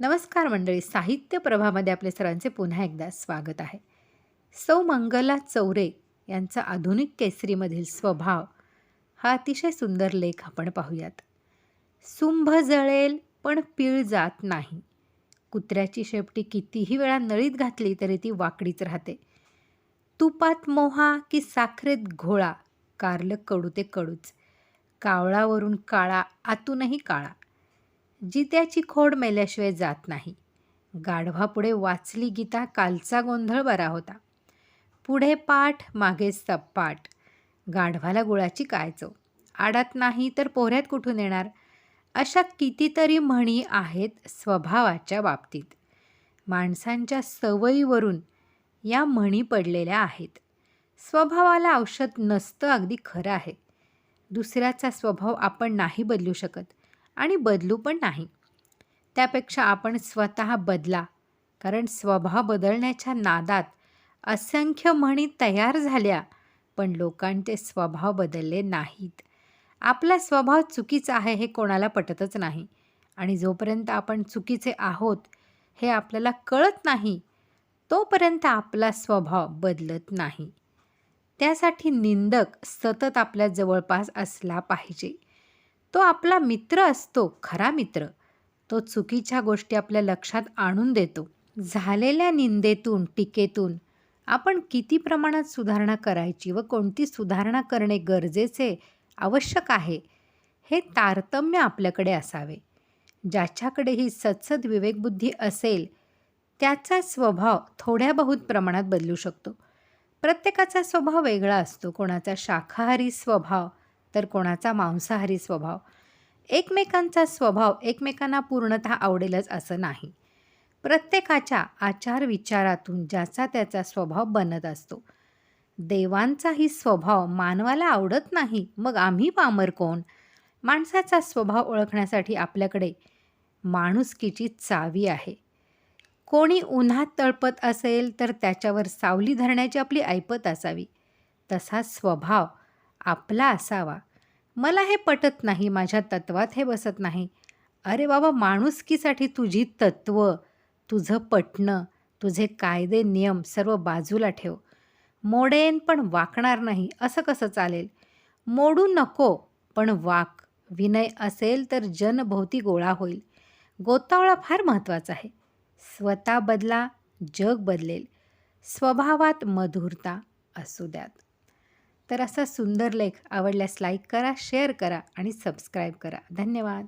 नमस्कार मंडळी साहित्य प्रभामध्ये आपले सर्वांचे पुन्हा एकदा स्वागत आहे. सौ मंगला चौरे यांचा आधुनिक केसरीमधील स्वभाव हा अतिशय सुंदर लेख आपण पाहूयात. सुंभ जळेल पण पीळ जात नाही. कुत्र्याची शेपटी कितीही वेळा नळीत घातली तरी ती वाकडीच राहते. तुपात मोहा की साखरेत घोळा कारलं कडू ते कडूच. कावळावरून काळा आतूनही काळा. जित्याची खोड मेल्याशिवाय जात नाही. गाढवापुढे वाचली गीता कालचा गोंधळ बरा होता. पुढे पाठ मागे सपाट. गाढवाला गुळाची काय चव? आडात नाही तर पोहऱ्यात कुठून येणार? अशा कितीतरी म्हणी आहेत स्वभावाच्या बाबतीत. माणसांच्या सवयीवरून या म्हणी पडलेल्या आहेत. स्वभावाला औषध नसतं अगदी खरं आहे. दुसऱ्याचा स्वभाव आपण नाही बदलू शकत. आणि बदलू पण नाही. त्यापेक्षा आपण स्वतः बदला कारण स्वभाव बदलण्याच्या नादात असंख्य म्हणी तयार झाल्या पण लोकांचे स्वभाव बदलले नाहीत. आपला स्वभाव चुकीचा आहे हे कोणाला पटतच नाही. आणि जोपर्यंत आपण चुकीचे आहोत हे आपल्याला कळत नाही तोपर्यंत आपला स्वभाव बदलत नाही. त्यासाठी निंदक सतत आपल्या जवळपास असला पाहिजे. तो आपला मित्र असतो खरा मित्र. तो चुकीच्या गोष्टी आपल्या लक्षात आणून देतो. झालेल्या निंदेतून टीकेतून आपण किती प्रमाणात सुधारणा करायची व कोणती सुधारणा करणे गरजेचे आवश्यक आहे हे तारतम्य आपल्याकडे असावे. ज्याच्याकडे ही सत्सद विवेकबुद्धी असेल त्याचा स्वभाव थोड्या बहुत प्रमाणात बदलू शकतो. प्रत्येकाचा स्वभाव वेगळा असतो. कोणाचा शाकाहारी स्वभाव तर कोणाचा मांसाहारी स्वभाव? एकमेकांचा स्वभाव एकमेकांना पूर्णतः आवडेलच असं नाही. प्रत्येकाच्या आचार विचारातून ज्याचा त्याचा स्वभाव बनत असतो. देवांचाही स्वभाव मानवाला आवडत नाही मग आम्ही पामर कोण? माणसाचा स्वभाव ओळखण्यासाठी आपल्याकडे माणुसकीची चावी आहे. कोणी उन्हात तळपत असेल तर त्याच्यावर सावली धरण्याची आपली ऐपत असावी. तसा स्वभाव आपला असावा. मला हे पटत नाही माझ्या तत्वात हे बसत नाही. अरे बाबा माणुसकीसाठी तुझी तत्व तुझं पटणं तुझे कायदे नियम सर्व बाजूला ठेव. मोडेन पण वाकणार नाही असं कसं चालेल? मोडू नको पण वाक. विनय असेल तर जनभोवती गोळा होईल. गोतावळा फार महत्त्वाचा आहे. स्वतः बदला जग बदलेल. स्वभावात मधुरता असू द्यात. तर असा सुंदर लेख आवडल्यास लाईक करा शेअर करा आणि सबस्क्राईब करा. धन्यवाद.